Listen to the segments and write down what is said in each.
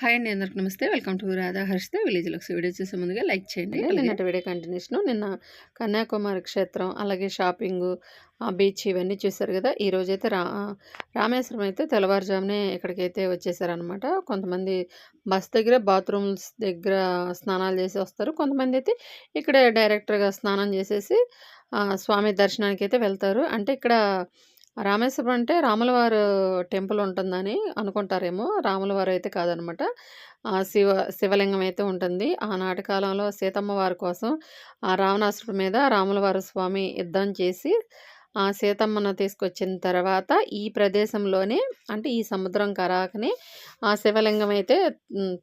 Hi అండి అందరికి నమస్తే. Welcome to Radha Harshitha. Village lux video చూసే ముందుగా లైక్ చేయండి. నిన్నటి వీడియో కంటిన్యూషన్. నిన్న కన్యాకుమారి క్షేత్రం అలాగే షాపింగ్ బీచ్ ఇవన్నీ చూసారు కదా. ఈ రోజైతే రా రామేశ్వరం అయితే తెల్లవారుజామునే ఇక్కడికైతే వచ్చేసారనమాట కొంతమంది బస్ దగ్గర బాత్రూమ్స్ దగ్గర స్నానాలు చేసి వస్తారు. కొంతమంది అయితే ఇక్కడే డైరెక్ట్గా స్నానం చేసేసి స్వామి దర్శనానికి అయితే వెళ్తారు. అంటే ఇక్కడ రామేశ్వరం అంటే రాములవారు టెంపుల్ ఉంటుందని అనుకుంటారేమో. రాములవారు అయితే కాదనమాట. ఆ శివ శివలింగం అయితే ఉంటుంది. ఆనాటి కాలంలో సీతమ్మ వారి కోసం ఆ రావణాసురుడి మీద రాములవారు స్వామి యుద్ధం చేసి ఆ సీతమ్మను తీసుకొచ్చిన తర్వాత ఈ ప్రదేశంలోనే అంటే ఈ సముద్రం కరాకని ఆ శివలింగం అయితే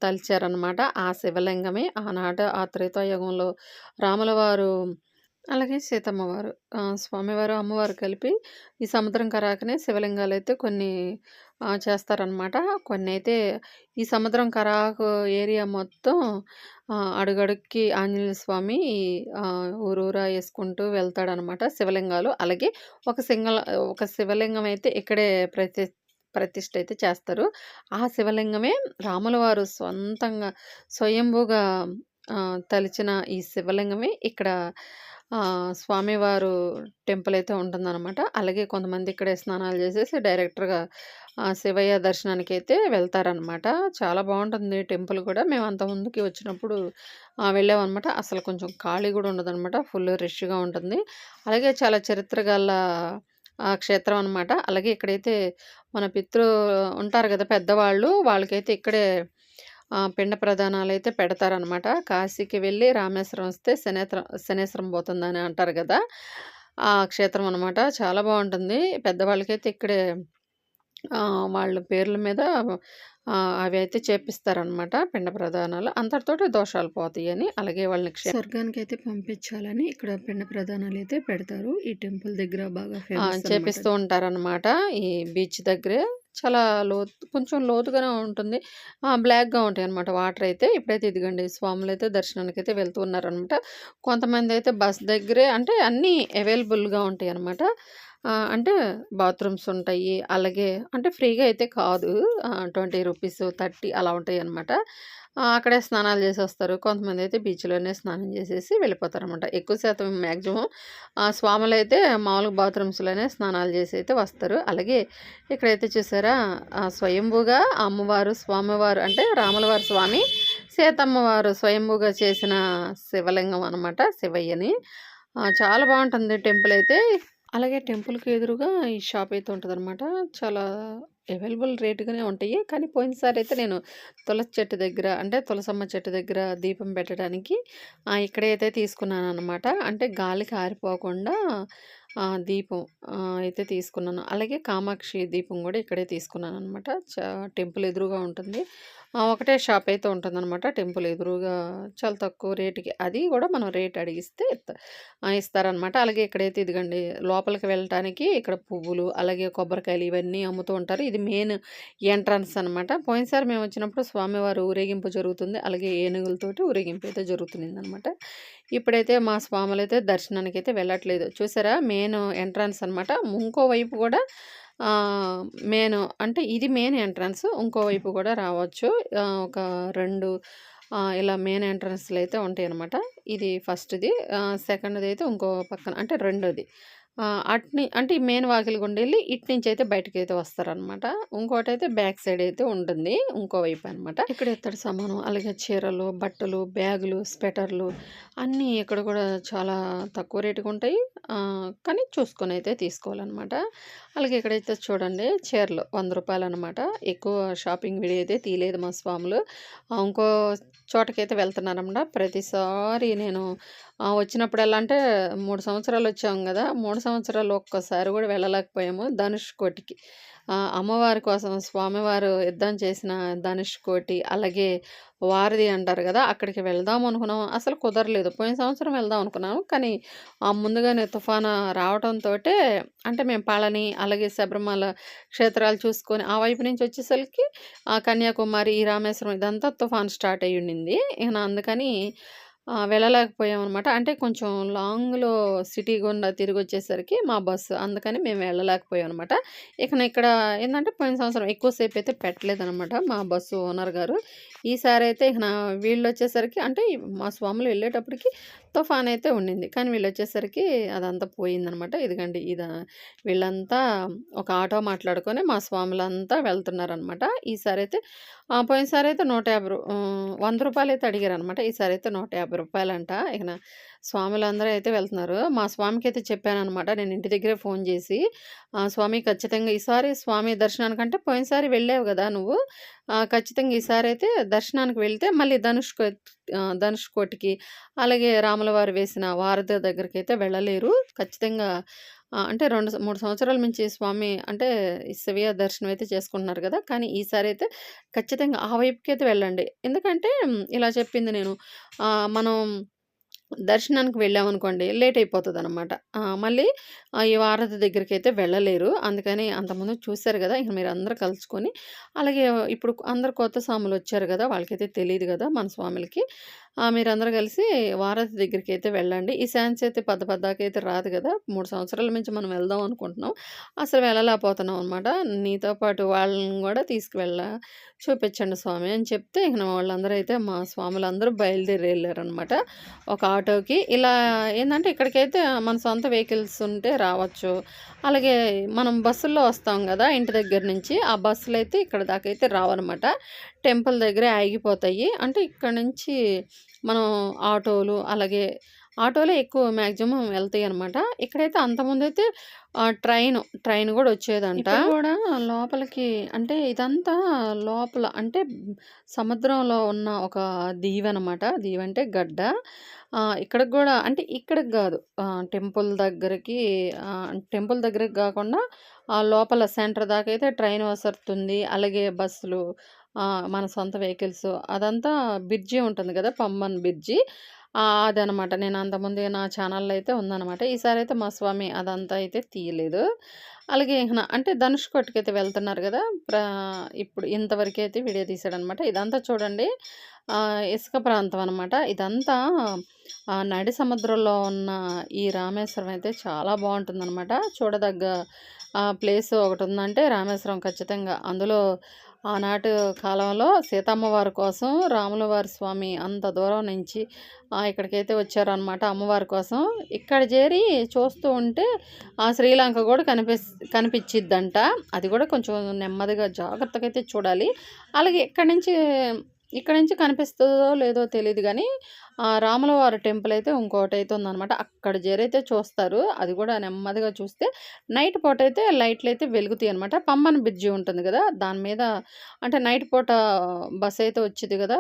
తలిచారనమాట. ఆ శివలింగమే ఆనాడు ఆ త్రేతాయుగంలో రాములవారు అలాగే సీతమ్మవారు. స్వామివారు అమ్మవారు కలిపి ఈ సముద్రం కరాకనే శివలింగాలు అయితే కొన్ని చేస్తారనమాట కొన్ని అయితే ఈ సముద్రం కరాకు ఏరియా మొత్తం అడుగడుక్కి ఆంజనేయ స్వామి ఊరూరా వేసుకుంటూ వెళ్తాడనమాట శివలింగాలు. అలాగే ఒక సింగల ఒక శివలింగం అయితే ఇక్కడే ప్రతి ప్రతిష్ట అయితే చేస్తారు. ఆ శివలింగమే రాముల వారు సొంతంగా స్వయంభూగా తలిచిన ఈ శివలింగమే ఇక్కడ స్వామివారు టెంపుల్ అయితే ఉంటుందన్నమాట. అలాగే కొంతమంది ఇక్కడే స్నానాలు చేసేసి డైరెక్ట్గా శివయ్య దర్శనానికి అయితే వెళ్తారనమాట చాలా బాగుంటుంది టెంపుల్ కూడా. మేము అంత ముందుకి వచ్చినప్పుడు వెళ్ళామన్నమాట. అసలు కొంచెం ఖాళీ కూడా ఉండదన్నమాట. ఫుల్ రష్గా ఉంటుంది. అలాగే చాలా చరిత్ర గల ఆ క్షేత్రం అనమాట అలాగే ఇక్కడైతే మన పితృ ఉంటారు కదా పెద్దవాళ్ళు వాళ్ళకైతే ఇక్కడే పిండ ప్రదానాలు అయితే పెడతారనమాట కాశీకి వెళ్ళి రామేశ్వరం వస్తే శనేత్రం శనేశ్వరం పోతుందని అంటారు కదా ఆ క్షేత్రం అనమాట చాలా బాగుంటుంది. పెద్దవాళ్ళకైతే ఇక్కడే వాళ్ళ పేర్ల మీద అవి అయితే చేపిస్తారనమాట పిండ ప్రదానాలు అంతటితోటి దోషాలు పోతాయి అని అలాగే వాళ్ళని స్వర్గానికి అయితే పంపించాలని ఇక్కడ పిండ ప్రదానాలు అయితే పెడతారు. ఈ టెంపుల్ దగ్గర బాగా. చేపిస్తూ ఉంటారనమాట ఈ బీచ్ దగ్గరే. చాలా లోతు కొంచెం లోతుగానే ఉంటుంది. బ్లాక్గా ఉంటాయి అనమాట వాటర్ అయితే. ఇప్పుడైతే ఇదిగండి స్వాములు అయితే దర్శనానికి అయితే వెళ్తూ ఉన్నారనమాట కొంతమంది అయితే బస్ దగ్గరే అంటే అన్నీ అవైలబుల్గా ఉంటాయి అనమాట అంటే బాత్రూమ్స్ ఉంటాయి. అలాగే అంటే ఫ్రీగా అయితే కాదు. ట్వంటీ రూపీస్ థర్టీ అలా ఉంటాయి అనమాట అక్కడే స్నానాలు చేసి వస్తారు కొంతమంది అయితే బీచ్లోనే స్నానం చేసేసి వెళ్ళిపోతారు అనమాట ఎక్కువ శాతం మ్యాక్సిమం స్వాములు అయితే మామూలుగా బాత్రూమ్స్లోనే స్నానాలు చేసి అయితే వస్తారు. అలాగే ఇక్కడైతే చూసారా స్వయంభూగా అమ్మవారు స్వామివారు అంటే రాములవారి స్వామి సీతమ్మవారు స్వయంభూగా చేసిన శివలింగం అనమాట శివయ్యని. చాలా బాగుంటుంది టెంపుల్ అయితే. అలాగే టెంపుల్కి ఎదురుగా ఈ షాప్ అయితే ఉంటుంది చాలా అవైలబుల్ రేటుగానే ఉంటాయి. కానీ పోయినసారి అయితే నేను తులసి చెట్టు దగ్గర అంటే తులసమ్మ చెట్టు దగ్గర దీపం పెట్టడానికి ఇక్కడే ఇక్కడైతే తీసుకున్నాను అనమాట అంటే గాలికి ఆరిపోకుండా దీపం అయితే తీసుకున్నాను. అలాగే కామాక్షి దీపం కూడా ఇక్కడే తీసుకున్నాను అనమాట టెంపుల్ ఎదురుగా ఉంటుంది. ఒకటే షాప్ అయితే ఉంటుందన్నమాట. టెంపుల్ ఎదురుగా చాలా తక్కువ రేటుకి. అది కూడా మనం రేట్ అడిగిస్తే ఇస్త- ఇస్తారనమాట అలాగే ఇక్కడైతే ఇదిగండి లోపలికి వెళ్ళటానికి ఇక్కడ పువ్వులు అలాగే కొబ్బరికాయలు ఇవన్నీ అమ్ముతూ ఉంటారు. ఇది మెయిన్ ఎంట్రన్స్ అనమాట పోయినసారి మేము వచ్చినప్పుడు స్వామివారు ఊరేగింపు జరుగుతుంది. అలాగే ఏనుగులతోటి ఊరేగింపు అయితే జరుగుతుంది అనమాట ఇప్పుడైతే మా స్వాములు అయితే దర్శనానికి అయితే వెళ్ళట్లేదు. చూసారా? మెయిన్ ఎంట్రన్స్ అనమాట ఇంకో వైపు కూడా మెయిన్ అంటే ఇది మెయిన్ ఎంట్రన్స్ ఇంకో వైపు కూడా రావచ్చు. ఒక రెండు ఇలా మెయిన్ ఎంట్రన్స్లు అయితే ఉంటాయి అనమాట ఇది ఫస్ట్ది. సెకండ్ది అయితే ఇంకో పక్కన అంటే రెండోది. అట్ని అంటే ఈ మెయిన్ వాకిలి గుండా వెళ్ళి ఇటు నుంచి అయితే బయటకు అయితే వస్తారనమాట. ఇంకోటి అయితే బ్యాక్ సైడ్ అయితే ఉంటుంది. ఇంకో వైపు అనమాట. ఇక్కడ ఇత్తడి సామాను అలాగే చీరలు బట్టలు బ్యాగులు స్వెటర్లు అన్నీ ఇక్కడ కూడా చాలా తక్కువ రేటుగా ఉంటాయి. కానీ చూసుకొని అయితే తీసుకోవాలన్నమాట అలాగే ఇక్కడైతే చూడండి చీరలు వంద రూపాయలు అనమాట ఎక్కువ షాపింగ్ వీడియో అయితే తీయలేదు మా స్వాములు. ఇంకో చోటకైతే వెళ్తున్నారన్నమాట ప్రతిసారి నేను వచ్చినప్పుడల్లా అంటే మూడు సంవత్సరాలు వచ్చాం కదా మూడు సంవత్సరాలు ఒక్కసారి కూడా వెళ్ళలేకపోయాము. ధనుష్ కోటికి. అమ్మవారి కోసం స్వామివారు యుద్ధం చేసిన ధనుష్ కోటి అలాగే వారధి అంటారు కదా అక్కడికి వెళ్దాం అనుకున్నాం అసలు కుదరలేదు. పోయిన సంవత్సరం వెళ్దాం అనుకున్నాం కానీ ఆ ముందుగానే తుఫాను రావడంతో అంటే మేము పళని అలాగే శబరిమల క్షేత్రాలు చూసుకొని ఆ వైపు నుంచి వచ్చేసరికి ఆ కన్యాకుమారి ఈ రామేశ్వరం ఇదంతా తుఫాన్ స్టార్ట్ అయ్యి ఉండింది ఇక అందుకని వెళ్ళలేకపోయాం అనమాట అంటే కొంచెం లాంగ్‌లో సిటీ గుండా తిరిగి వచ్చేసరికి మా బస్సు. అందుకని మేము వెళ్ళలేకపోయాం అనమాట ఇక ఇక్కడ ఏంటంటే పోయిన సంవత్సరం ఎక్కువసేపు అయితే పెట్టలేదనమాట మా బస్సు ఓనర్ గారు. ఈసారి అయితే నా వీళ్ళు వీళ్ళొచ్చేసరికి అంటే మా స్వాములు వెళ్ళేటప్పటికి తుఫానయితే ఉండింది. కానీ వీళ్ళొచ్చేసరికి అదంతా పోయిందనమాట. ఇదిగండి ఇదా వీళ్ళంతా ఒక ఆటో మాట్లాడుకొని మా స్వాములంతా వెళ్తున్నారనమాట. ఈసారి అయితే పోయినసారి అయితే నూట యాభై రూ. 100 అయితే నూట యాభై రూపాయలంట 150 స్వాములు అందరూ అయితే వెళ్తున్నారు. మా స్వామికి అయితే చెప్పాననమాట. నేను ఇంటి దగ్గరే ఫోన్ చేసి స్వామి ఖచ్చితంగా ఈసారి స్వామి దర్శనానికంటే పోయినసారి వెళ్ళావు కదా నువ్వు. ఖచ్చితంగా ఈసారి అయితే దర్శనానికి వెళ్తే మళ్ళీ ధనుష్‌కోట్ ధనుష్ ధనుష్కోటికి అలాగే రాములవారు వేసిన వారధి అయితే వెళ్ళలేరు. ఖచ్చితంగా అంటే రెండు మూడు సంవత్సరాల నుంచి స్వామి అంటే శివయ్య దర్శనం అయితే చేసుకుంటున్నారు కదా కానీ ఈసారి అయితే ఖచ్చితంగా ఆ వైపుకి అయితే వెళ్ళండి. ఎందుకంటే ఇలా చెప్పింది నేను మనం దర్శనానికి వెళ్ళామనుకోండి లేట్ అయిపోతుంది అనమాట మళ్ళీ ఈ వారధి అయితే వెళ్ళలేరు. అందుకని అంతకుముందు చూశారు కదా ఇక అందరు కలుసుకొని అలాగే ఇప్పుడు అందరు కొత్త స్వాములొచ్చారు కదా వాళ్ళకైతే తెలియదు కదా మన స్వాములకి. మీరందరూ కలిసి వారధి అయితే వెళ్ళండి. ఈ శాన్స్ అయితే పెద్ద పద్దాకైతే రాదు కదా మూడు సంవత్సరాల నుంచి మనం వెళ్దాం అనుకుంటున్నాం. అసలు వెళ్ళలేకపోతున్నాం అనమాట. నీతో పాటు వాళ్ళని కూడా తీసుకువెళ్ళ చూపించండి స్వామి అని చెప్తే ఇక వాళ్ళందరూ అయితే మా స్వాములందరూ బయలుదేరి వెళ్ళారనమాట ఒక ఆటోకి. ఇలా ఏంటంటే ఇక్కడికైతే మన సొంత వెహికల్స్ ఉంటే రావచ్చు. అలాగే మనం బస్సుల్లో వస్తాం కదా ఇంటి దగ్గర నుంచి. ఆ బస్సులు అయితే ఇక్కడ దాకా దాకైతే రావనమాట. టెంపుల్ దగ్గరే ఆగిపోతాయి. అంటే ఇక్కడ నుంచి మనం ఆటోలు అలాగే ఆటోలే ఎక్కువ మ్యాగ్జిమం వెళ్తాయి అనమాట ఇక్కడైతే అంతకుముందు అయితే ట్రైను, ట్రైన్ కూడా వచ్చేదంట. కూడా లోపలికి అంటే ఇదంతా లోపల అంటే సముద్రంలో ఉన్న ఒక దీవనమాట. దీవంటే గడ్డ. ఇక్కడికి కూడా అంటే ఇక్కడికి కాదు టెంపుల్ దగ్గరికి టెంపుల్ దగ్గరికి కాకుండా ఆ లోపల సెంటర్ దాకైతే ట్రైన్ వసరుతుంది అలాగే బస్సులు మన సొంత వెహికల్స్ అదంతా బ్రిడ్జి ఉంటుంది కదా పంబన్ బ్రిడ్జి. అదనమాట. నేను అంతకుముందు నా ఛానల్‌లో అయితే ఉందనమాట. ఈసారి అయితే మా స్వామి అదంతా అయితే తీయలేదు. అలాగే అంటే ధనుష్ కొట్టుకైతే వెళ్తున్నారు కదా ప్రా ఇప్పుడు ఇంతవరకైతే వీడియో తీశాడనమాట. ఇదంతా చూడండి ఇసుక ప్రాంతం అనమాట. ఇదంతా నడి సముద్రంలో ఉన్న ఈ రామేశ్వరం అయితే చాలా బావుంటుందనమాట. చూడదగ్గ ప్లేస్ ఒకటి ఉందంటే రామేశ్వరం ఖచ్చితంగా. అందులో ఆనాటి కాలంలో సీతమ్మ వారి కోసం రాముల వారి స్వామి అంత దూరం నుంచి ఇక్కడికైతే వచ్చారనమాట అమ్మవారి కోసం. ఇక్కడ చేరి చూస్తూ ఉంటే ఆ శ్రీలంక కూడా కనిపి కనిపించిద్దంట అది కూడా కొంచెం నెమ్మదిగా జాగ్రత్తగా అయితే చూడాలి. అలాగే ఇక్కడి నుంచి ఇక్కడ నుంచి కనిపిస్తుందో లేదో తెలియదు కానీ రాములవారి టెంపుల్ అయితే ఇంకోటైతే ఉందనమాట. అక్కడ జరైతే చూస్తారు. అది కూడా నెమ్మదిగా చూస్తే నైట్ పూట అయితే లైట్లు అయితే వెలుగుతాయి అనమాట పంబన్ బ్రిడ్జి ఉంటుంది కదా దాని మీద అంటే నైట్ పూట బస్ అయితే వచ్చేది కదా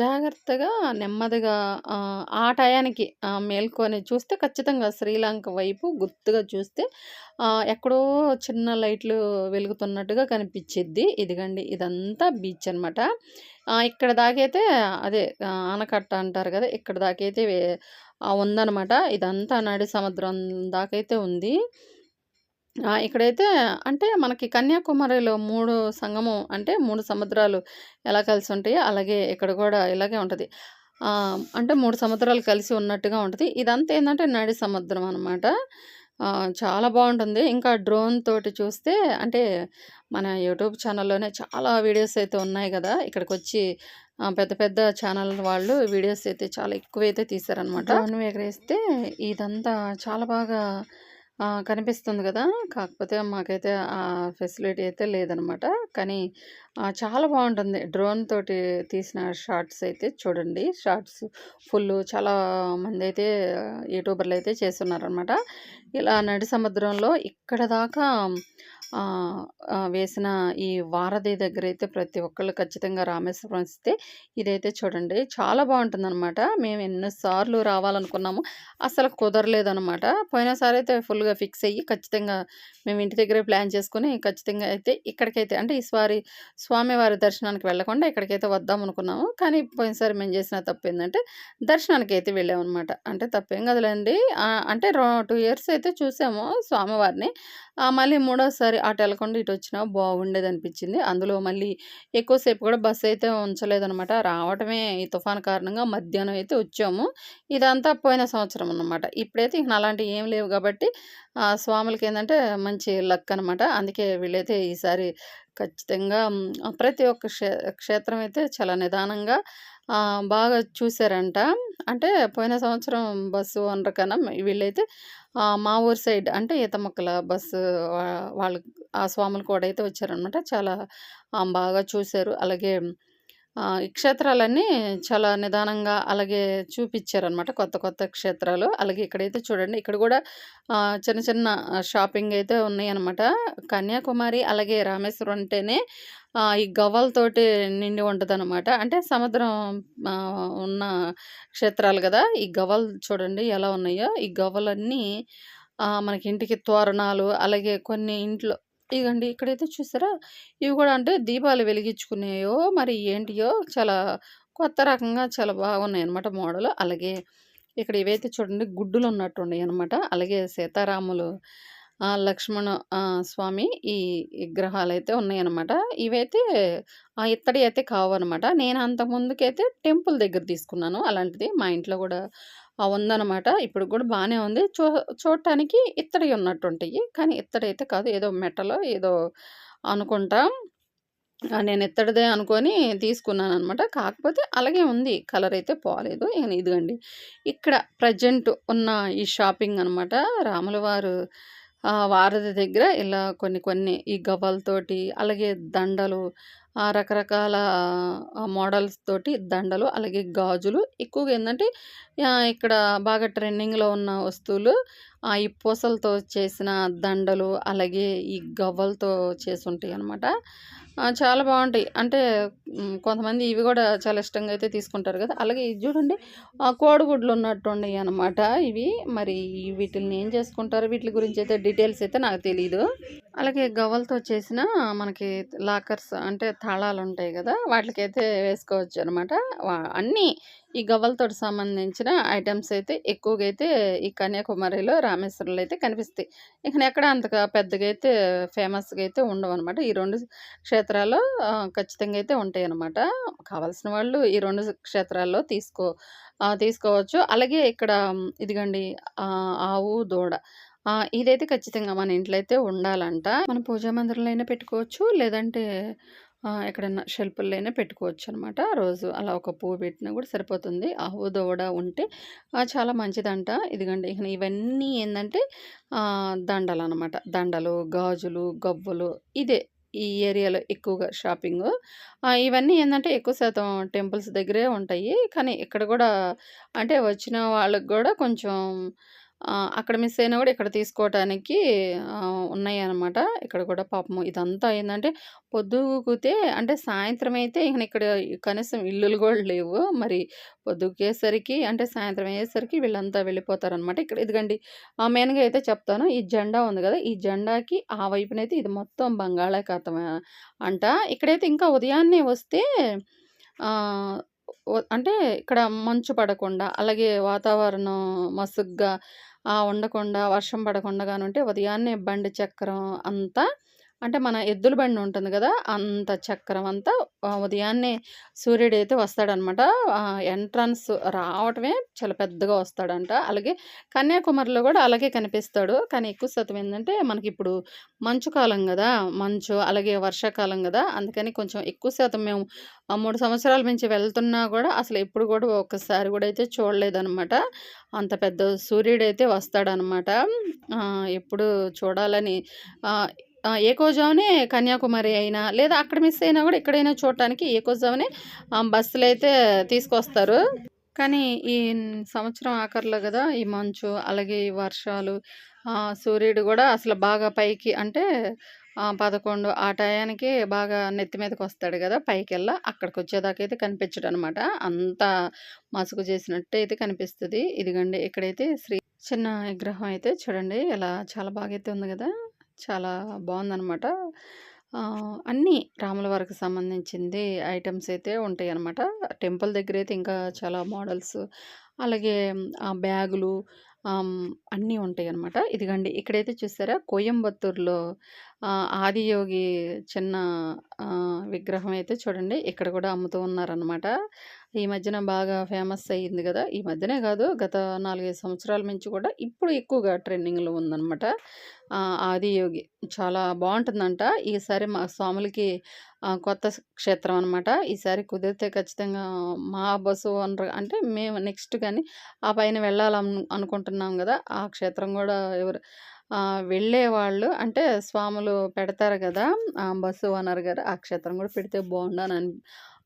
జాగ్రత్తగా నెమ్మదిగా ఆ టయానికి మేల్కొని చూస్తే ఖచ్చితంగా శ్రీలంక వైపు గుర్తుగా చూస్తే ఎక్కడో చిన్న లైట్లు వెలుగుతున్నట్టుగా కనిపించిద్ది ఇదిగండి ఇదంతా బీచ్ అనమాట. ఇక్కడ దాకైతే అదే ఆనకట్ట అంటారు కదా ఇక్కడ దాకైతే ఉందనమాట. ఇదంతా నడి సముద్రం దాకైతే ఉంది. ఇక్కడైతే అంటే మనకి కన్యాకుమారిలో మూడు సంగమం అంటే మూడు సముద్రాలు ఎలా కలిసి ఉంటాయో అలాగే ఇక్కడ కూడా ఇలాగే ఉంటుంది అంటే మూడు సముద్రాలు కలిసి ఉన్నట్టుగా ఉంటుంది ఇదంతా ఏంటంటే నడి సముద్రం అనమాట. చాలా బాగుంటుంది ఇంకా డ్రోన్ తోటి చూస్తే అంటే మన యూట్యూబ్ ఛానల్‌లోనే చాలా వీడియోస్ అయితే ఉన్నాయి కదా ఇక్కడికి వచ్చి పెద్ద పెద్ద ఛానల్ వాళ్ళు వీడియోస్ అయితే చాలా ఎక్కువైతే తీశారనమాట. డ్రోన్ ఎగరేస్తే ఇదంతా చాలా బాగా కనిపిస్తుంది కదా! కాకపోతే మాకైతే ఆ ఫెసిలిటీ అయితే లేదనమాట. కానీ చాలా బాగుంటుంది డ్రోన్ తోటి తీసిన షార్ట్స్ అయితే చూడండి. షార్ట్స్ ఫుల్ చాలా మంది అయితే యూట్యూబర్లు అయితే చేస్తున్నారనమాట. ఇలా నడి సముద్రంలో ఇక్కడ దాకా వేసిన ఈ వారధి దగ్గర అయితే ప్రతి ఒక్కళ్ళు ఖచ్చితంగా రామేశ్వరం వస్తే ఇదైతే చూడండి. చాలా బాగుంటుందన్నమాట మేము ఎన్ని సార్లు రావాలనుకున్నాము. అసలు కుదరలేదనమాట. అయితే ఫుల్‌గా ఫిక్స్ అయ్యి ఖచ్చితంగా మేము ఇంటి దగ్గరే ప్లాన్ చేసుకొని ఖచ్చితంగా అయితే ఇక్కడికైతే అంటే ఈసారి స్వామివారి దర్శనానికి వెళ్ళకుండా ఇక్కడికైతే వద్దామనుకున్నాము. కానీ పోయినసారి మేము చేసిన తప్పు ఏంటంటే దర్శనానికి అయితే వెళ్ళామన్నమాట అంటే తప్పేం కదలండి అంటే టూ ఇయర్స్ అయితే చూసాము స్వామివారిని. మళ్ళీ మూడోసారి అటు వెళ్ళకుండా ఇటు వచ్చినా బాగుండేది అనిపించింది అందులో మళ్ళీ ఎక్కువసేపు కూడా బస్సు అయితే ఉంచలేదనమాట రావటమే ఈ తుఫాన్ కారణంగా మధ్యాహ్నం అయితే వచ్చాము. ఇదంతా పోయిన సంవత్సరం అనమాట ఇప్పుడైతే ఇంక అలాంటివి ఏం లేవు కాబట్టి స్వాములకి ఏంటంటే మంచి లక్ అనమాట అందుకే వీళ్ళైతే ఈసారి ఖచ్చితంగా ప్రతి ఒక్క క్షే క్షేత్రం అయితే చాలా నిదానంగా బాగా చూశారంట. అంటే పోయిన సంవత్సరం బస్సు ఓనర్ కన్నా వీళ్ళైతే మా ఊరు సైడ్ అంటే ఈతమొక్కల బస్సు వాళ్ళ వాళ్ళు ఆ స్వాములు కూడా అయితే వచ్చారనమాట చాలా బాగా చూశారు. అలాగే ఈ క్షేత్రాలన్నీ చాలా నిదానంగా అలాగే చూపించారనమాట కొత్త కొత్త క్షేత్రాలు. అలాగే ఇక్కడైతే చూడండి ఇక్కడ కూడా చిన్న చిన్న షాపింగ్ అయితే ఉన్నాయన్నమాట. కన్యాకుమారి అలాగే రామేశ్వరం అంటేనే ఈ గవ్వలతోటి నిండి ఉంటుందన్నమాట. అంటే సముద్రం ఉన్న క్షేత్రాలు కదా ఈ గవ్వలు చూడండి ఎలా ఉన్నాయో. ఈ గవ్వలన్నీ మనకి ఇంటికి తోరణాలు అలాగే కొన్ని ఇంట్లో ఇగండి ఇక్కడైతే చూసారా? ఇవి కూడా అంటే దీపాలు వెలిగించుకునేయో మరి ఏంటియో చాలా కొత్త రకంగా చాలా బాగున్నాయి అనమాట మోడల్. అలాగే ఇక్కడ ఇవైతే చూడండి గుడ్డులు ఉన్నట్టు ఉన్నాయి అనమాట అలాగే సీతారాములు లక్ష్మణ స్వామి ఈ విగ్రహాలు అయితే ఉన్నాయన్నమాట. ఇవైతే ఆ, ఇత్తడి అయితే కావు అనమాట నేను అంతకుముందుకైతే టెంపుల్ దగ్గర తీసుకున్నాను. అలాంటిది మా ఇంట్లో కూడా ఉందన్నమాట. ఇప్పుడు కూడా బాగానే ఉంది. చూ చూడటానికి ఇత్తడి ఉన్నట్టు ఉంటాయి కానీ ఇత్తడి అయితే కాదు. ఏదో మెటలో ఏదో అనుకుంటా. నేను ఇత్తడిదే అనుకొని తీసుకున్నాను అనమాట కాకపోతే అలాగే ఉంది. కలర్ అయితే పోలేదు. ఇదిగండి. ఇక్కడ ప్రజెంట్ ఉన్న ఈ షాపింగ్ అనమాట రాములవారు వారధి దగ్గర ఇలా కొన్ని కొన్ని ఈ గవ్వలతోటి అలాగే దండలు రకరకాల మోడల్స్ తోటి దండలు అలాగే గాజులు. ఎక్కువగా ఏంటంటే ఇక్కడ బాగా ట్రెండింగ్లో ఉన్న వస్తువులు ఈ పూసలతో చేసిన దండలు అలాగే ఈ గవ్వలతో చేసి ఉంటాయి అనమాట చాలా బాగుంటాయి. అంటే కొంతమంది ఇవి కూడా చాలా ఇష్టంగా అయితే తీసుకుంటారు కదా. అలాగే ఇది చూడండి ఆ, కోడిగుడ్లు ఉన్నట్టు ఉన్నాయి అనమాట ఇవి. మరి వీటిని ఏం చేసుకుంటారు? వీటి గురించి అయితే డీటెయిల్స్ అయితే నాకు తెలియదు అలాగే గవ్వలతో చేసిన మనకి లాకర్స్ అంటే తాళాలు ఉంటాయి కదా వాటికైతే వేసుకోవచ్చు అనమాట అన్నీ ఈ గవ్వలతో సంబంధించిన ఐటమ్స్ అయితే ఎక్కువగా అయితే ఈ కన్యాకుమారిలో రామేశ్వరంలో అయితే కనిపిస్తాయి. ఇక ఎక్కడ అంతగా పెద్దగా అయితే ఫేమస్గా అయితే ఉండవు అనమాట ఈ రెండు క్షేత్రాల్లో ఖచ్చితంగా అయితే ఉంటాయి అనమాట కావాల్సిన వాళ్ళు ఈ రెండు క్షేత్రాల్లో తీసుకో తీసుకోవచ్చు. అలాగే ఇక్కడ ఇదిగండి ఆవు దూడ ఇదైతే ఖచ్చితంగా మన ఇంట్లో అయితే ఉండాలంట. మన పూజా మందిరంలో అయినా పెట్టుకోవచ్చు లేదంటే ఎక్కడైనా ఎక్కడన్నా షెల్ఫ్లో అయినా పెట్టుకోవచ్చు అనమాట రోజు అలా ఒక పువ్వు పెట్టినా కూడా సరిపోతుంది. ఆవు దోవడ ఉంటే చాలా మంచిదంట. ఇదిగండి ఇక ఇవన్నీ ఏంటంటే దండలు అనమాట దండలు గాజులు గవ్వలు ఇదే ఈ ఏరియాలో ఎక్కువగా షాపింగ్. ఇవన్నీ ఏంటంటే ఎక్కువ శాతం టెంపుల్స్ దగ్గరే ఉంటాయి. కానీ ఇక్కడ కూడా అంటే వచ్చిన వాళ్ళకి కూడా కొంచెం అక్కడ మిస్ అయినా కూడా ఇక్కడ తీసుకోవటానికి ఆ, ఉన్నాయన్నమాట. ఇక్కడ కూడా పాపము ఇదంతా ఏంటంటే పొద్దుగుతే అంటే సాయంత్రం అయితే ఇక ఇక్కడ కనీసం ఇల్లులు కూడా లేవు. మరి పొద్దుకేసరికి అంటే సాయంత్రం అయ్యేసరికి వీళ్ళంతా వెళ్ళిపోతారనమాట ఇక్కడ ఇదిగండి ఆ మెయిన్గా అయితే చెప్తాను. ఈ జెండా ఉంది కదా ఈ జెండాకి ఆ వైపునైతే ఇది మొత్తం బంగాళాఖాతం అంట. ఇక్కడైతే ఇంకా ఉదయాన్నే వస్తే అంటే ఇక్కడ మంచు పడకుండా అలాగే వాతావరణం మసుగ్గా ఉండకుండా వర్షం పడకుండా ఉంటే ఉదయాన్నే బండి చక్రం అంతా అంటే మన ఎద్దుల బండి ఉంటుంది కదా అంత చక్రం అంతా ఉదయాన్నే సూర్యుడు అయితే వస్తాడనమాట ఎంట్రన్స్ రావటమే చాలా పెద్దగా వస్తాడంట. అలాగే కన్యాకుమారిలో కూడా అలాగే కనిపిస్తాడు. కానీ ఎక్కువ శాతం ఏంటంటే మనకి ఇప్పుడు మంచు కాలం కదా మంచు అలాగే వర్షాకాలం కదా అందుకని కొంచెం ఎక్కువ శాతం మేము మూడు సంవత్సరాల నుంచి వెళ్తున్నా కూడా అసలు ఎప్పుడు కూడా ఒక్కసారి కూడా అయితే చూడలేదనమాట. అంత పెద్ద సూర్యుడు అయితే వస్తాడనమాట ఎప్పుడు చూడాలని ఆ, ఏకోజామునే కన్యాకుమారి అయినా లేదా అక్కడ మిస్ అయినా కూడా ఎక్కడైనా చూడటానికి ఏకోజామునే బస్సులు అయితే తీసుకొస్తారు. కానీ ఈ సంవత్సరం ఆఖరిలో కదా ఈ మంచు అలాగే ఈ వర్షాలు సూర్యుడు కూడా అసలు బాగా పైకి అంటే పదకొండు ఆ టయానికి బాగా నెత్తి మీదకి వస్తాడు కదా పైకి వెళ్ళా అక్కడికి వచ్చేదాకా అయితే కనిపించడు అనమాట అంత మసుగు చేసినట్టు అయితే కనిపిస్తుంది. ఇదిగండి ఇక్కడైతే శ్రీ చిన్న విగ్రహం అయితే చూడండి ఇలా చాలా బాగా అయితే ఉంది కదా. చాలా బాగుందనమాట అన్నీ రాముల వారికి సంబంధించింది ఐటమ్స్ అయితే ఉంటాయి అనమాట టెంపుల్ దగ్గర అయితే ఇంకా చాలా మోడల్స్ అలాగే ఆ బ్యాగులు అన్నీ ఉంటాయి అన్నమాట ఇదిగండి ఇక్కడైతే చూసారా? కోయంబత్తూరులో ఆదియోగి చిన్న విగ్రహం అయితే చూడండి. ఇక్కడ కూడా అమ్ముతూ ఉన్నారనమాట. ఈ మధ్యన బాగా ఫేమస్ అయ్యింది కదా. ఈ మధ్యనే కాదు గత 4, 5 సంవత్సరాల నుంచి కూడా ఇప్పుడు ఎక్కువగా ట్రెండింగ్‌లో ఉందన్నమాట. ఆదియోగి. చాలా బాగుంటుందంట. ఈసారి మా స్వాములకి కొత్త క్షేత్రం అనమాట. ఈసారి కుదిరితే ఖచ్చితంగా మా బస్సు అనరు అంటే మేము నెక్స్ట్ కానీ ఆ పైన వెళ్ళాలను అనుకుంటున్నాం కదా ఆ క్షేత్రం కూడా ఎవరు వెళ్ళేవాళ్ళు అంటే స్వాములు పెడతారు కదా బస్సు ఓనర్ గారు ఆ క్షేత్రం కూడా పెడితే బాగుండు అని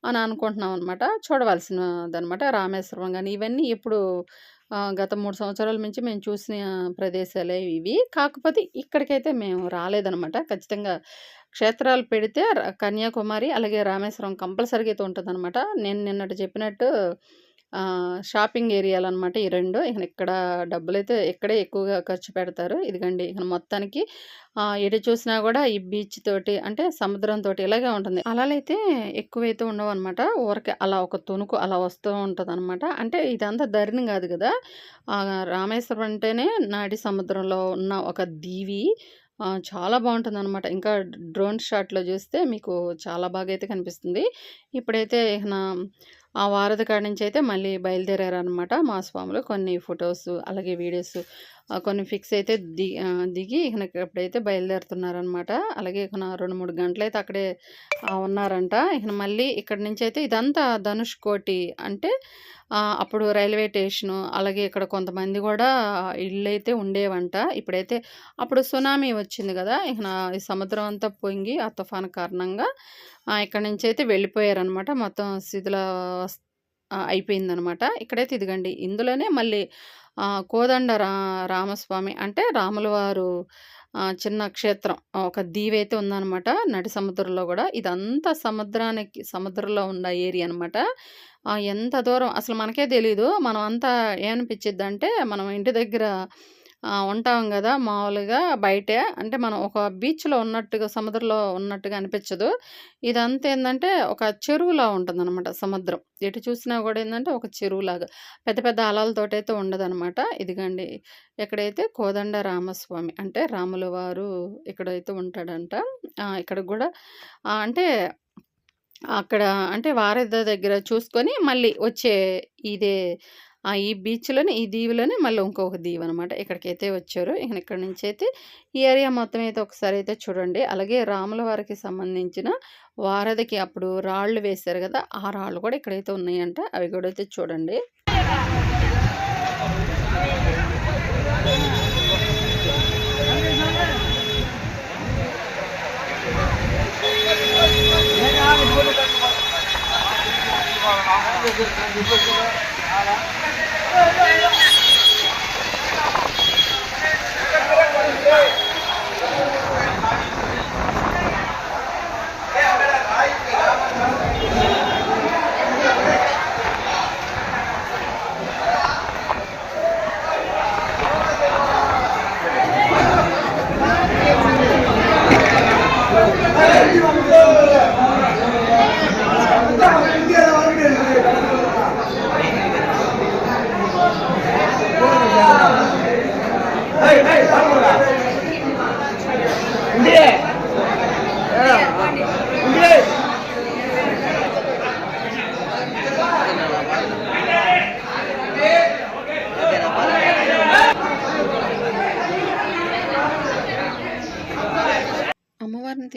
అని అనుకుంటున్నాం అనమాట. చూడవలసినదనమాట. రామేశ్వరం కానీ ఇవన్నీ ఎప్పుడు గత మూడు సంవత్సరాల నుంచి మేము చూసిన ప్రదేశాలే ఇవి. కాకపోతే ఇక్కడికైతే మేము రాలేదనమాట. ఖచ్చితంగా క్షేత్రాలు పెడితే కన్యాకుమారి అలాగే రామేశ్వరం కంపల్సరీగా అయితే ఉంటదనమాట. నేను నిన్నటి చెప్పినట్టు షాపింగ్ షాపింగ్ ఏరియాలనమాట ఈ రెండు ఇక ఇక్కడ డబ్బులైతే ఇక్కడే ఎక్కువగా ఖర్చు పెడతారు. ఇదిగండి ఇక మొత్తానికి ఎటు చూసినా కూడా ఈ బీచ్ తోటి అంటే సముద్రంతోటి ఇలాగే ఉంటుంది. అలలైతే ఎక్కువైతే ఉండవనమాట. ఊరకే అలా ఒక తుణుకు అలా వస్తూ ఉంటుంది అనమాట అంటే ఇదంతా ధరిని కాదు కదా రామేశ్వరం అంటేనే నాటి సముద్రంలో ఉన్న ఒక దీవి. చాలా చాలా బావుంటుందనమాట. ఇంకా డ్రోన్ షాట్‌లో చూస్తే మీకు చాలా బాగా అయితే కనిపిస్తుంది. ఇప్పుడైతే ఇకన ఆ వారధి కాడ నుంచయితే మళ్ళీ బయలుదేరారనమాట మా స్వాములు. కొన్ని ఫొటోస్ అలాగే వీడియోస్ కొన్ని ఫిక్స్ అయితే ది దిగి ఇకన ఇప్పుడైతే బయలుదేరుతున్నారనమాట. అలాగే ఇకన 2, 3 గంటలైతే అక్కడే ఉన్నారంట. ఇక మళ్ళీ ఇక్కడ నుంచి అయితే ఇదంతా ధనుష్ కోటి అంటే అప్పుడు రైల్వే స్టేషను అలాగే ఇక్కడ కొంతమంది కూడా ఇళ్ళు అయితే ఉండేవంట. ఇప్పుడైతే అప్పుడు సునామీ వచ్చింది కదా ఇక ఈ సముద్రం అంతా పొంగి ఆ తుఫాను కారణంగా ఇక్కడ నుంచి అయితే వెళ్ళిపోయారనమాట. మొత్తం శిథిల అయిపోయిందనమాట. ఇక్కడైతే ఇదిగండి ఇందులోనే మళ్ళీ కోదండ రా రామస్వామి అంటే రాములవారు చిన్న క్షేత్రం ఒక దీవైతే ఉందనమాట. నడి సముద్రంలో కూడా ఇదంతా సముద్రానికి సముద్రంలో ఉన్న ఏరియా అనమాట. ఎంత దూరం అసలు మనకే తెలీదు. మనం అంతా ఏమనిపిచ్చిద్దంటే మనం ఇంటి దగ్గర ఉంటాం కదా మామూలుగా బయటే అంటే మనం ఒక బీచ్‌లో ఉన్నట్టుగా సముద్రంలో ఉన్నట్టుగా అనిపించదు ఇదంతా ఏంటంటే ఒక చెరువులా ఉంటుందనమాట సముద్రం. ఎటు చూసినా కూడా ఏంటంటే ఒక చెరువులాగా. పెద్ద పెద్ద అలలతోటైతే ఉండదనమాట. ఇదిగోండి ఎక్కడైతే కోదండ రామస్వామి అంటే రాముల వారు ఇక్కడైతే ఉంటాడంట. ఇక్కడ కూడా అంటే అక్కడ అంటే వారిద్దరి దగ్గర చూసుకొని మళ్ళీ వచ్చే ఇదే ఈ బీచ్‌లోనే ఈ దీవిలోనే మళ్ళీ ఇంకొక దీవనమాట. ఇక్కడికైతే వచ్చారు. ఇక్కడ నుంచి అయితే ఈ ఏరియా మొత్తం అయితే ఒకసారి అయితే చూడండి. అలాగే రాముల వారికి సంబంధించిన వారధికి అప్పుడు రాళ్ళు వేశారు కదా ఆ రాళ్ళు కూడా ఇక్కడైతే ఉన్నాయంట. అవి కూడా అయితే చూడండి. అమ్మవారిని Yeah, yeah, yeah.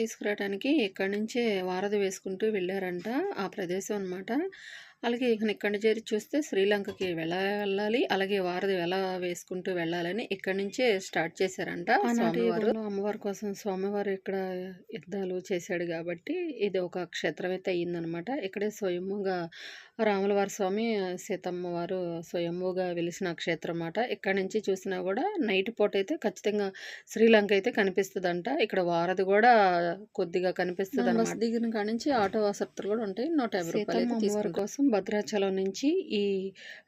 తీసుకురావడానికి ఇక్కడి నుంచే వారధి వేసుకుంటూ వెళ్ళారంట. ఆ ప్రదేశం అనమాట. అలాగే ఇకన ఇక్కడ చేరి చూస్తే శ్రీలంకకి ఎలా వెళ్ళాలి, అలాగే వారధి ఎలా వేసుకుంటూ వెళ్ళాలని ఇక్కడి నుంచే స్టార్ట్ చేశారంట స్వామివారు. అమ్మవారి కోసం స్వామివారు ఇక్కడ యుద్ధాలు చేశాడు గాబట్టి ఇది ఒక క్షేత్రం అయితే అయిందనమాట. ఇక్కడే స్వయముగా రాముల వారి స్వామి, సీతమ్మ వారు స్వయంభూగా వెలిసిన క్షేత్రం మాట. ఇక్కడి నుంచి చూసినా గూడా నైట్ పూటైతే ఖచ్చితంగా శ్రీలంక అయితే కనిపిస్తదంట. ఇక్కడ వారధి గూడా కొద్దిగా మనం బస్ కనిపిస్తదనమాట. దిగిన కాడ నుంచి ఆటో వసతులు గూడా ఉంటాయి. రూ. 150 సీతమ్మ అయితే అమ్మవారి తీసుకుంటారు. కోసం భద్రాచలం నుంచి ఈ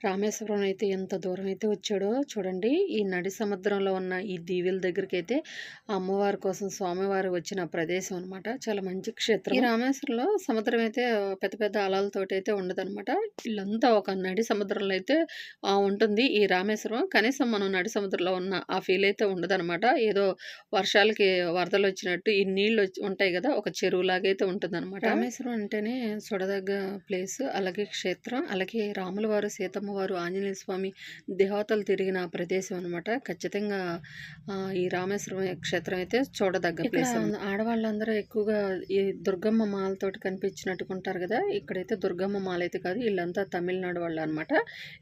రామేశ్వరం అయితే ఎంత దూరం అయితే వచ్చాడో చూడండి ఈ నడి సముద్రంలో ఉన్న ఈ దీవుల దగ్గరికి అయితే అమ్మవారి కోసం స్వామివారు వచ్చిన ప్రదేశం అనమాట చాలా మంచి క్షేత్రం ఈ రామేశ్వరంలో సముద్రం అయితే పెద్ద పెద్ద అలలతోటి అయితే ఉండదన్నమాట ఇల్లంతా ఒక నడి సముద్రంలో అయితే ఆ, ఉంటుంది ఈ రామేశ్వరం. కనీసం మనం నడి సముద్రంలో ఉన్న ఆ ఫీల్ అయితే ఉండదన్నమాట ఏదో వర్షాలకి వరదలు వచ్చినట్టు ఈ నీళ్ళు వచ్చి- ఉంటాయి కదా ఒక చెరువు లాగైతే ఉంటుంది అనమాట రామేశ్వరం అంటేనే చూడదగ్గ ప్లేస్ అలాగే క్షేత్రం అలాగే రాముల వారు సీతమ్మ వారు ఆంజనేయ స్వామి దేవతలు తిరిగిన ప్రదేశం అనమాట. ఖచ్చితంగా ఈ రామేశ్వరం క్షేత్రం అయితే చూడదగ్గ ప్లేస్ ఆడవాళ్ళందరూ ఎక్కువగా ఈ దుర్గమ్మ మాలతోటి కనిపించినట్టుగా ఉంటారు కదా ఇక్కడైతే దుర్గమ్మ మాల అయితే కాదు వీళ్ళంతా తమిళనాడు వాళ్ళు అనమాట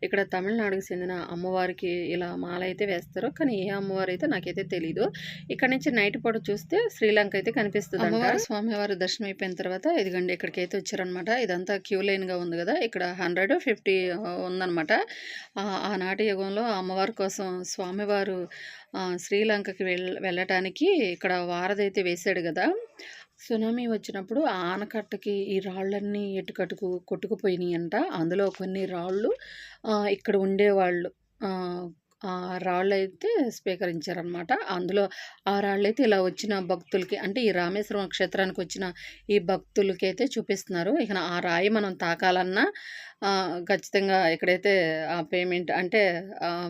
ఇక్కడ తమిళనాడుకి చెందిన అమ్మవారికి ఇలా మాల అయితే వేస్తారు. కానీ ఏ అమ్మవారు అయితే నాకైతే తెలియదు ఇక్కడ నుంచి నైట్ పూట చూస్తే శ్రీలంక అయితే కనిపిస్తుంది అమ్మవారు స్వామివారి దర్శనం అయిపోయిన తర్వాత ఇదిగండి ఇక్కడికి అయితే వచ్చారనమాట ఇదంతా క్యూ లైన్గా ఉంది కదా ఇక్కడ హండ్రెడ్ ఫిఫ్టీ ఉందన్నమాట. ఆ- ఆనాటి యుగంలో అమ్మవారి కోసం స్వామివారు శ్రీలంకకి వెళ్ళ వెళ్ళటానికి ఇక్కడ వారధైతే వేశాడు కదా. సునామీ వచ్చినప్పుడు ఆ ఆనకట్టకి ఈ రాళ్ళన్నీ ఎటుకటుకు కొట్టుకుపోయినాయి అంట అందులో కొన్ని రాళ్ళు ఇక్కడ ఉండేవాళ్ళు. ఆ రాళ్ళు అయితే స్వీకరించారనమాట అందులో ఆ రాళ్ళు అయితే ఇలా వచ్చిన భక్తులకి అంటే ఈ రామేశ్వరం క్షేత్రానికి వచ్చిన ఈ భక్తులకి అయితే చూపిస్తున్నారు. ఇక ఆ రాయి మనం తాకాలన్నా ఖచ్చితంగా ఎక్కడైతే ఆ పేమెంట్ అంటే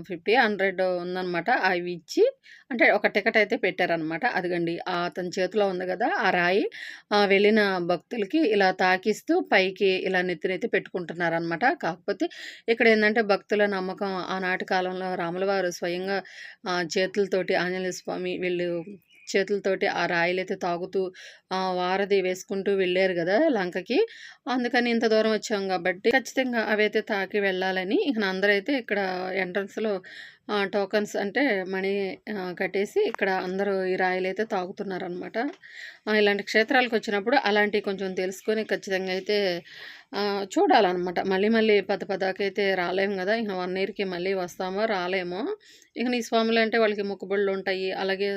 ఫిఫ్టీ హండ్రెడ్ ఉందన్నమాట అవి ఇచ్చి అంటే ఒక టికెట్ అయితే పెట్టారనమాట అదిగండి అతని చేతిలో ఉంది కదా ఆ రాయి వెళ్ళిన భక్తులకి ఇలా తాకిస్తూ పైకి ఇలా నెత్తినైతే పెట్టుకుంటున్నారనమాట కాకపోతే ఇక్కడ ఏంటంటే భక్తుల నమ్మకం ఆనాటి కాలంలో రాముల వారు స్వయంగా చేతులతోటి ఆంజనేయ స్వామి వీళ్ళు చేతులతోటి ఆ రాయిలైతే తాగుతూ ఆ, వారధి వేసుకుంటూ వెళ్ళారు కదా లంకకి. అందుకని ఇంత దూరం వచ్చాం కాబట్టి ఖచ్చితంగా అవైతే తాకి వెళ్ళాలని ఇక అందరూ అయితే ఇక్కడ ఎంట్రన్స్లో టోకన్స్ అంటే మనీ కట్టేసి ఇక్కడ అందరూ ఈ రాయలు అయితే తాగుతున్నారనమాట ఇలాంటి క్షేత్రాలకు వచ్చినప్పుడు అలాంటివి కొంచెం తెలుసుకొని ఖచ్చితంగా అయితే చూడాలన్నమాట. మళ్ళీ మళ్ళీ పద పదాకైతే రాలేము కదా ఇక వన్ ఇయర్కి మళ్ళీ వస్తామో రాలేమో ఇక ఈ స్వాములు అంటే వాళ్ళకి మొక్కుబళ్ళు ఉంటాయి అలాగే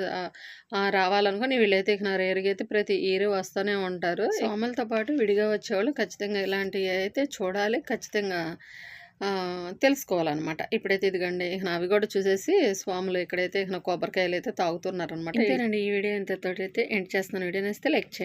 రావాలనుకుని వీళ్ళైతే ఇక రేరుగా అయితే ప్రతి ఇయర్ వస్తూనే ఉంటారు. స్వాములతో పాటు విడిగా వచ్చేవాళ్ళు ఖచ్చితంగా ఇలాంటివి అయితే చూడాలి ఖచ్చితంగా తెలుసుకోవాలన్నమాట. ఇప్పుడైతే ఇదిగండి ఇక అవి కూడా చూసేసి స్వాములు ఇక్కడైతే ఇక కొబ్బరికాయలు అయితే తాగుతున్నారనమాట ఈ వీడియో ఇంతతో అయితే ఎండ్ చేస్తున్నాను. వీడియో నేస్తే లైక్ చేయండి.